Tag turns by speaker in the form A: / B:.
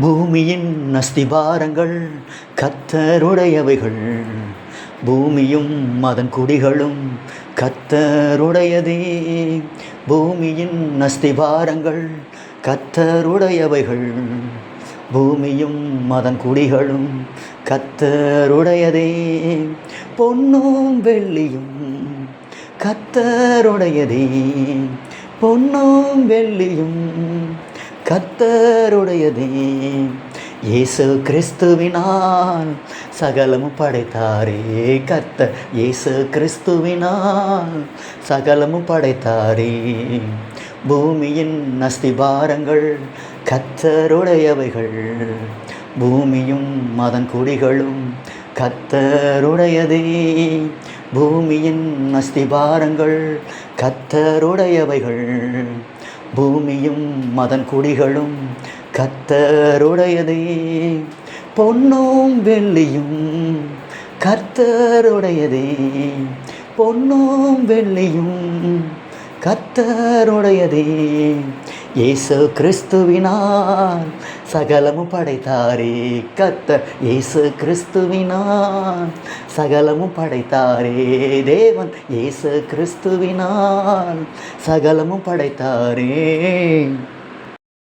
A: பூமியின் அஸ்திபாரங்கள் கத்தருடையவைகள். பூமியும் அதன் குடிகளும் கத்தருடையதே. பூமியின் அஸ்திபாரங்கள் கத்தருடையவைகள். பூமியும் அதன் குடிகளும் கத்தருடையதே. பொன்னும் வெள்ளியும் கத்தருடையதே. பொன்னும் வெள்ளியும் கத்தருடையதே இயேசு கிறிஸ்துவினால் சகலமும் படைத்தாரே கத்த இயேசு கிறிஸ்துவினால் சகலமும் படைத்தாரே. பூமியின் அஸ்திபாரங்கள் கத்தருடையவைகள் பூமியும் மதன் குடிகளும் கத்தருடையதே பூமியின் அஸ்திபாரங்கள் கத்தருடையவைகள் பூமியும் மதன் குடிகளும் கத்தருடையதே பொன்னும் வெள்ளியும் கர்த்தருடையதே. பொன்னும் வெள்ளியும் கத்தருடையதே இயேசு கிறிஸ்துவினால் சகலமும் படைத்தாரே கத்த இயேசு கிறிஸ்துவினால் சகலமும் படைத்தாரே தேவன். இயேசு கிறிஸ்துவினால் சகலமும் படைத்தாரே.